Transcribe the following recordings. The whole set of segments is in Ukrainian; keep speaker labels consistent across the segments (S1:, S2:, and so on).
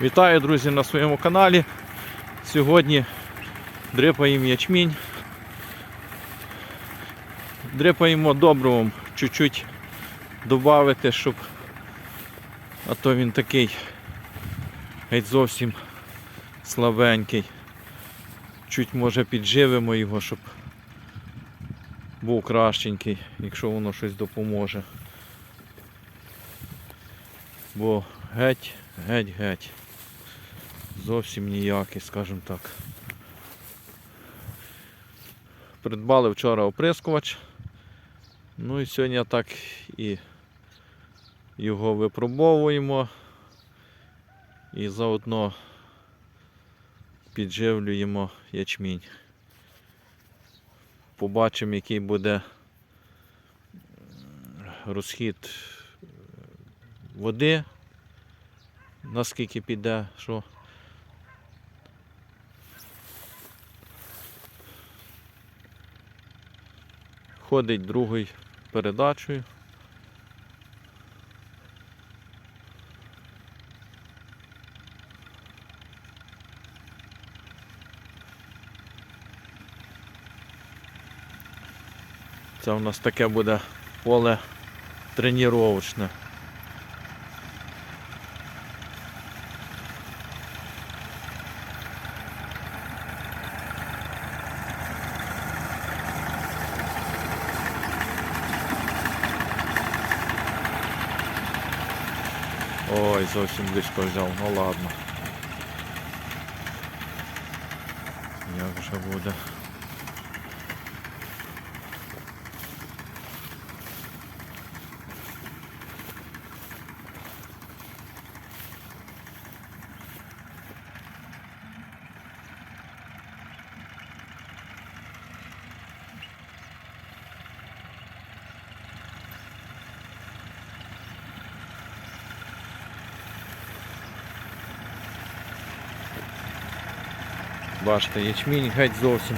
S1: Вітаю, друзі, на своєму каналі. Сьогодні дрипаємо ячмінь. Дрипаємо добривом чуть-чуть додати, щоб а то він такий геть зовсім слабенький. Чуть може підживимо його, щоб був кращенький, якщо воно щось допоможе. Бо геть, геть, геть. Зовсім ніякий, скажімо так. Придбали вчора оприскувач. Ну і сьогодні так і його випробовуємо і заодно підживлюємо ячмінь. Побачимо, який буде розхід води, наскільки піде, що. Ходить другою передачею. Це у нас таке буде поле тренувачне. Ой, зовсім близько взяв, ну ладно. Як вже буде? Бачите, ячмінь геть зовсім.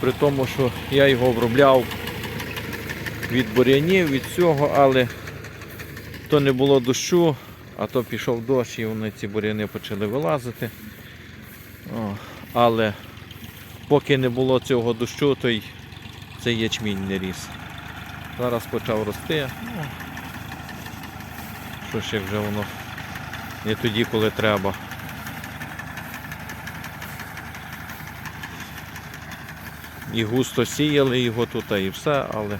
S1: При тому, що я його обробляв від бур'янів, від всього, але то не було дощу, а то пішов дощ і вони ці бур'яни почали вилазити. О, але поки не було цього дощу, то й цей ячмінь не ріс. Зараз почав рости. Ну, що ж як вже воно не тоді, коли треба. І густо сіяли його тут і все, але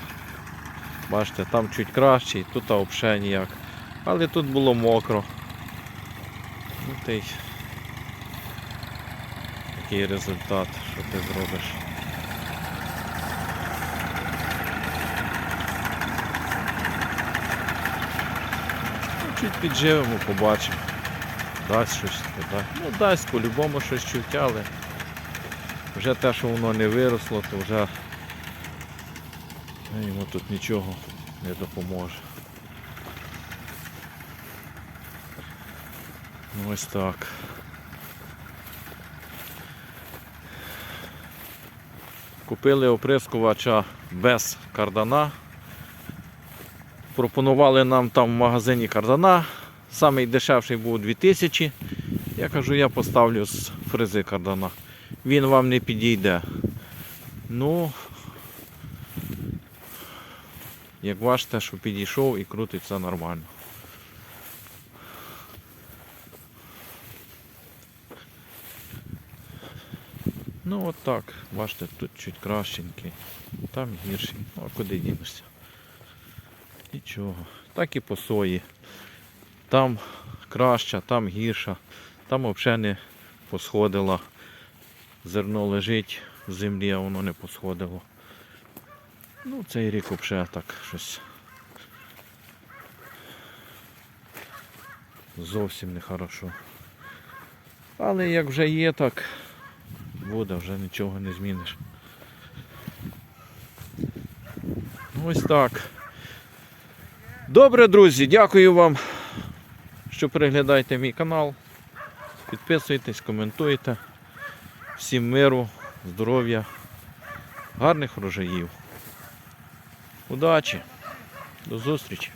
S1: бачите, там чуть краще, і тут взагалі ніяк. Але тут було мокро. Ну, та такий результат, що ти зробиш. Ну, чуть підживемо, побачимо. Дасть щось, дасть. Ну дасть по-любому щось чуть, але вже те, що воно не виросло, то вже йому тут нічого не допоможе. Ну, Ось так. Купили оприскувача без кардана. Пропонували нам там в магазині кардана. Самий дешевший був 2000. Я кажу, я поставлю з фрези кардана він вам не підійде. Ну, як бачите, що підійшов і крутиться нормально. Ну от так, бачите, тут чуть кращенький, там гірший. Ну а куди дінешся? Нічого. Так і по сої. Там краща, там гірша, там взагалі не посходила зерно лежить в землі, а воно не посходило. Ну, цей рік взагалі так щось зовсім не хорошо. Але як вже є, так буде, вже нічого не зміниш. Ось так. Добре, друзі, дякую вам, що переглядаєте мій канал. Підписуйтесь, коментуйте. Всім миру, здоров'я, гарних врожаїв. Удачі, до зустрічі!